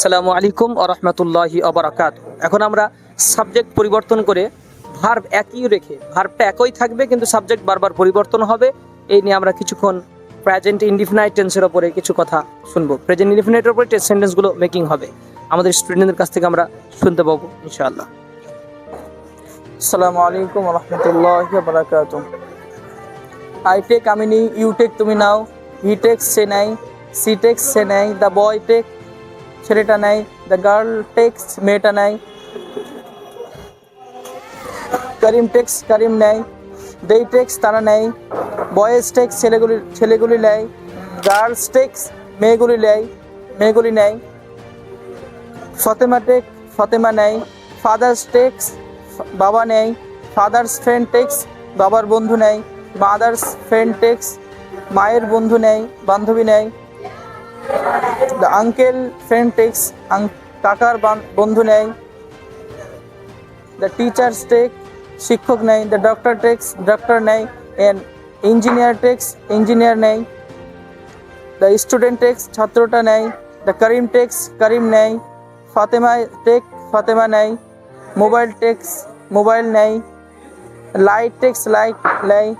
আসসালামু আলাইকুম আ রহমতুল্লাহি আবরাকাত এখন আমরা সাবজেক্ট পরিবর্তন করে ভার্ব একই রেখে ভার্বটা একই থাকবে কিন্তু সাবজেক্ট বারবার পরিবর্তন হবে। এই নিয়ে আমরা কিছুক্ষণ প্রেজেন্ট ইনডিফিনাইট টেন্সের ওপরে কিছু কথা শুনব। প্রেজেন্ট ইনডিফিনাইটের উপরে টেস্ট সেন্টেন্সগুলো মেকিং হবে। আমাদের স্টুডেন্টদের কাছ থেকে আমরা শুনতে পাবো, ইনশাআল্লাহ। আসসালামু আলাইকুম রহমতুল্লাহ বারাকাত আই টেক আমি নিই ইউ টেক তুমি নাও। হি টেক্স সে নেয়। সি টেক্স সে নেয়। দ্য বয় টেক ছেলেটা নেয় দ্য গার্ল টেক্স মেয়েটা নেয় করিম টেক্স করিম নেয় দেই টেক্স তারা নেয় বয়েজ টেক্স ছেলেগুলি ছেলেগুলি নেয় গার্লস টেক্স মেয়েগুলি নেয় মেয়েগুলি নেয় ফতেমা টেক ফতেমা নেয় ফাদার্স টেক্স বাবা নেয় ফাদার্স ফ্রেন্ড টেক্স বাবার বন্ধু নেয় মাদার্স ফ্রেন্ড টেক্স মায়ের বন্ধু নেয় বান্ধবী নেয় দ্য আঙ্কেল ফ্রেন্ড টেক্স বান- বন্ধু নেয় দ্য টিচার্স টেক শিক্ষক নেয় দ্য ডক্টর টেক্স ডক্টর নেয় এন ইঞ্জিনিয়ার টেক্স ইঞ্জিনিয়ার নেয় দ্য স্টুডেন্ট টেক্স ছাত্রটা নেয় দ্য করিম টেক্স করিম নেয় ফাতেমা টেক ফাতেমা নেয় মোবাইল টেক্স মোবাইল নেয় লাইট টেক্স লাইট নেয়